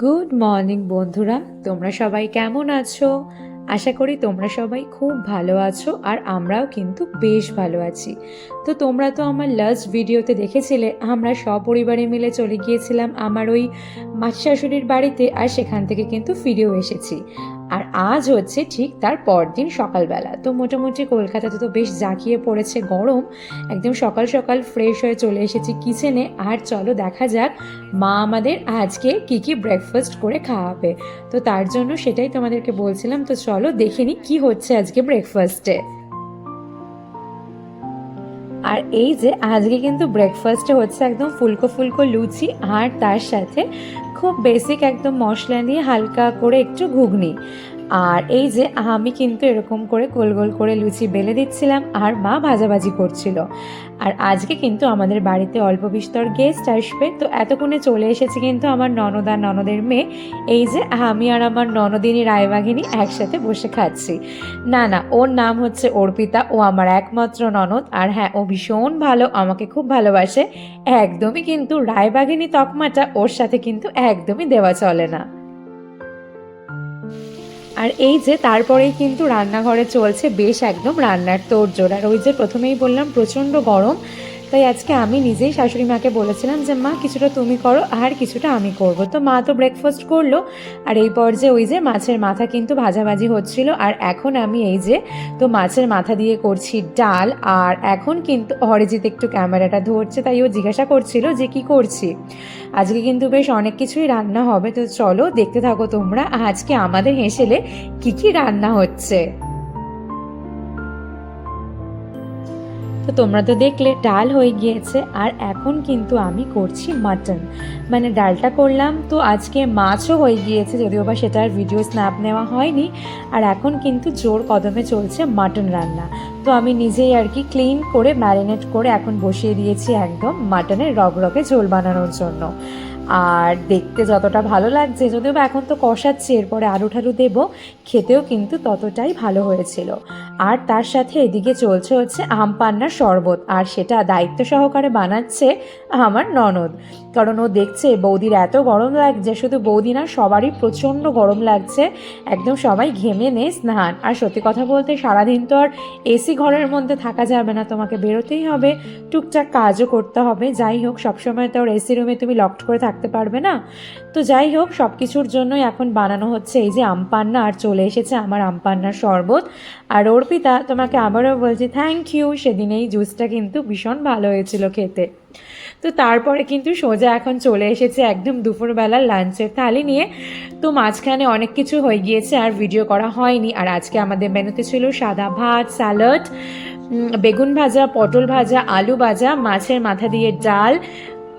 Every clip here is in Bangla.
গুড মর্নিং বন্ধুরা। তোমরা সবাই কেমন আছো? আশা করি তোমরা সবাই খুব ভালো আছো আর আমরাও কিন্তু বেশ ভালো আছি। তো তোমরা তো আমার লাস্ট ভিডিওতে দেখেছিলে, আমরা সপরিবারে মিলে চলে গিয়েছিলাম আমার ওই মাছ শাশুড়ির বাড়িতে আর সেখান থেকে কিন্তু ফিরেও এসেছি। আর আজ হচ্ছে ঠিক তার পরদিন সকালবেলা। তো মোটামুটি কলকাতাতে তো বেশ জাঁকিয়ে পড়েছে গরম। একদম সকাল সকাল ফ্রেশ হয়ে চলে এসেছি কিচেনে আর চলো দেখা যাক মা আমাদের আজকে কি কি ব্রেকফাস্ট করে খাওয়াবে। তো তার জন্য সেটাই তোমাদেরকে বলছিলাম। তো চলো দেখে নি কি হচ্ছে আজকে ব্রেকফাস্টে আর এই যে আজকে কিন্তু ব্রেকফাস্টে হচ্ছে একদম ফুলকো ফুলকো লুচি আর তার সাথে খুব বেসিক একদম মশলা দিয়ে হালকা করে একটু ঘুগনি। আর এই যে, আমি কিন্তু এরকম করে গোল গোল করে লুচি বেলে দিচ্ছিলাম আর মা ভাজাভাজি করছিল। আর আজকে কিন্তু আমাদের বাড়িতে অল্প বিস্তর গেস্ট আসবে, তো এতক্ষণে চলে এসেছে কিন্তু আমার ননদ ননদের মেয়ে। এই যে, আমি আর আমার ননদিনী রায়বাঘিনী একসাথে বসে খাচ্ছি। না না, ওর নাম হচ্ছে অর্পিতা, ও আমার একমাত্র ননদ। আর হ্যাঁ ও ভীষণ ভালো, আমাকে খুব ভালোবাসে। একদমই কিন্তু রায়বাঘিনী তকমাটা ওর সাথে কিন্তু একদমই দেওয়া চলে না। আর এই যে তারপরেই কিন্তু রান্নাঘরে চলছে বেশ একদম রান্নার তোড়জোড়। আর ওই যে প্রথমেই বললাম, প্রচণ্ড গরম। তাই আজকে আমি নিজেই শাশুড়ি মাকে বলেছিলাম যে, মা, কিছুটা তুমি করো আর কিছুটা আমি করব। তো মা তো ব্রেকফাস্ট করল, আর এই পর্যায়ে ওই যে মাছের মাথা কিন্তু ভাজাভাজি হচ্ছিল, আর এখন আমি এই যে, তো মাছের মাথা দিয়ে করছি ডাল, আর এখন কিন্তু অরিজিৎ একটু ক্যামেরাটা ধরছে, তাই ও জিজ্ঞাসা করছিল যে, কি করছি? আজকে কিন্তু বেশ অনেক কিছুই রান্না হবে, তো চলো দেখতে থাকো তোমরা, আজকে আমাদের হেসেলে কি কি রান্না হচ্ছে। তো তোমরা তো দেখলে, ডাল হয়ে গিয়েছে। আর এখন কিন্তু আমি করছি মাটন মানে ডালটা করলাম তো আজকে মাছও হয়ে গিয়েছে, যদিও বা সেটার ভিডিও স্ন্যাপ নেওয়া হয়নি। আর এখন কিন্তু জোর কদমে চলছে মাটন রান্না। তো আমি নিজেই আর কি ক্লিন করে ম্যারিনেট করে এখন বসিয়ে দিয়েছি একদম মাটনের রগ রগে ঝোল বানানোর জন্য। আর দেখতে যতটা ভালো লাগছে, যদিও বা এখন তো কষাচ্ছি, এরপরে আলু ঠালু দেবো, খেতেও কিন্তু ততটাই ভালো হয়েছিল। আর তার সাথে এদিকে চলছে হচ্ছে আম পান্নার শরবত, আর সেটা দায়িত্ব সহকারে বানাচ্ছে আমার ননদ। কারণ ও দেখছে বৌদির এত গরম লাগছে, শুধু বৌদি না, সবারই প্রচণ্ড গরম লাগছে। একদম সবাই ঘেমে নে স্নান। আর সত্যি কথা বলতে সারাদিন তো আর এসি ঘরের মধ্যে থাকা যাবে না, তোমাকে বেরোতেই হবে। টুকটাক কাজও করতে হবে। যাই হোক, সবসময় তো আর এসি রুমে তুমি লকড করে থাকতে পারবে না। তো যাই হোক সব কিছুর জন্যই এখন বানানো হচ্ছে এই যে আমপান্না আর চলে এসেছে আমার আমপান্নার শরবত। আর অর্পিতা, তোমাকে আবারও বলছি থ্যাংক ইউ সেদিন এই জুসটা কিন্তু ভীষণ ভালো হয়েছিল খেতে। তো তারপরে কিন্তু সোজা এখন চলে এসেছে একদম দুপুরবেলার লাঞ্চের থালি নিয়ে। তো মাঝখানে অনেক কিছু হয়ে গিয়েছে, আর ভিডিও করা হয়নি। আর আজকে আমাদের মেনুতে ছিল সাদা ভাত স্যালাড বেগুন ভাজা, পটল ভাজা, আলু ভাজা, মাছের মাথা দিয়ে ডাল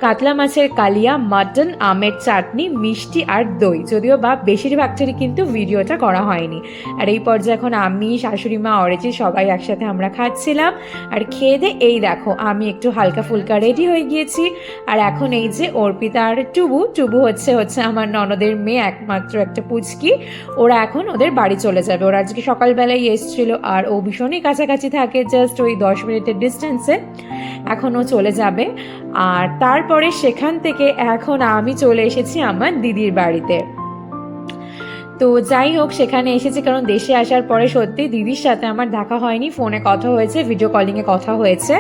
কাতলা মাছের কালিয়া, মাটন, আমের চাটনি, মিষ্টি আর দই। যদিও বা বেশিরভাগটারই কিন্তু ভিডিওটা করা হয়নি। আর এই পর্যায়ে এখন আমি, শাশুড়ি মা অরেজি সবাই একসাথে আমরা খাচ্ছিলাম। আর খেয়ে দে, এই দেখো, আমি একটু হালকা ফুলকা রেডি হয়ে গিয়েছি। আর এখন এই যে অর্পিতা আর টুবু টুবু হচ্ছে হচ্ছে আমার ননদের মেয়ে, একমাত্র একটা পুচকি। ওরা এখন ওদের বাড়ি চলে যাবে। ওরা আজকে সকালবেলায় এসছিল, আর ও ভীষণই কাছাকাছি থাকে জাস্ট ওই দশ মিনিটের ডিস্টেন্সে এখন ও চলে যাবে। আর তারপরে সেখান থেকে এখন আমি চলে এসেছি আমার দিদির বাড়িতে। তো যাই হোক, সেখানে এসেছি কারণ দেশে আসার পরে সত্যি দিদির সাথে আমার দেখা হয়নি, ফোনে কথা হয়েছে ভিডিও কলিংয়ে কথা হয়েছে,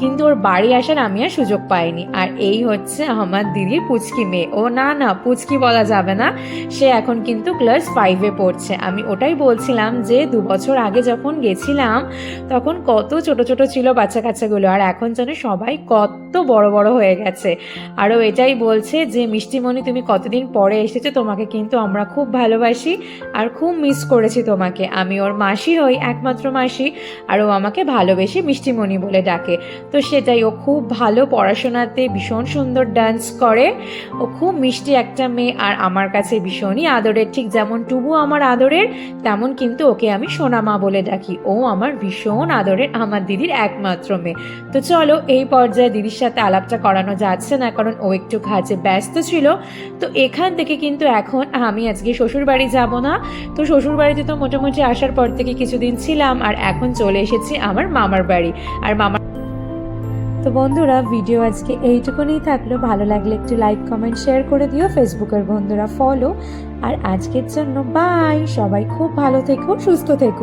কিন্তু ওর বাড়ি আসার আমি আর সুযোগ পাইনি। আর এই হচ্ছে আমার দিদির পুচকি মেয়ে। ও না না, পুচকি বলা যাবে না, সে এখন কিন্তু ক্লাস ফাইভে পড়ছে। আমি ওটাই বলছিলাম যে দু বছর আগে যখন গেছিলাম, তখন কত ছোট ছোট ছিল বাচ্চা কাচ্চাগুলো আর এখন যেন সবাই কত বড় বড় হয়ে গেছে। আরও এটাই বলছে যে, মিষ্টিমণি, তুমি কতদিন পরে এসেছ? তোমাকে কিন্তু আমরা খুব ভালোবাসি আর খুব মিস করেছি তোমাকে। আমি ওর মাসি হই, একমাত্র মাসি, আর ও আমাকে ভালোবেসে মিষ্টিমণি বলে ডাকে। তো সেটাই, ও খুব ভালো পড়াশোনাতে ভীষণ সুন্দর ডান্স করে। ও খুব মিষ্টি একটা মেয়ে, আর আমার কাছে ভীষণই আদরের। ঠিক যেমন টুবু আমার আদরের, তেমন কিন্তু ওকে আমি সোনামা বলে ডাকি। ও আমার ভীষণ আদরের, আমার দিদির একমাত্র মেয়ে। তো চলো, এই পর্যায়ে দিদির সাথে আলাপটা করানো যাচ্ছে না, কারণ ও একটু কাজে ব্যস্ত ছিল। তো এখান থেকে কিন্তু এখন আমি আজকে শ্বশুর বাড়ি যাব না। তো শ্বশুর বাড়িতে তো মোটামুটি আসার পর থেকে কিছুদিন ছিলাম, আর এখন চলে এসেছি আমার মামার বাড়ি। আর মামার তো বন্ধুরা, ভিডিও আজকে এইটুকুনি থাকল। ভালো লাগলে একটু লাইক কমেন্ট শেয়ার করে দিও। ফেসবুকের বন্ধুরা ফলো আর আজকের জন্য বাই সবাই খুব ভালো থেকো, সুস্থ থেকো।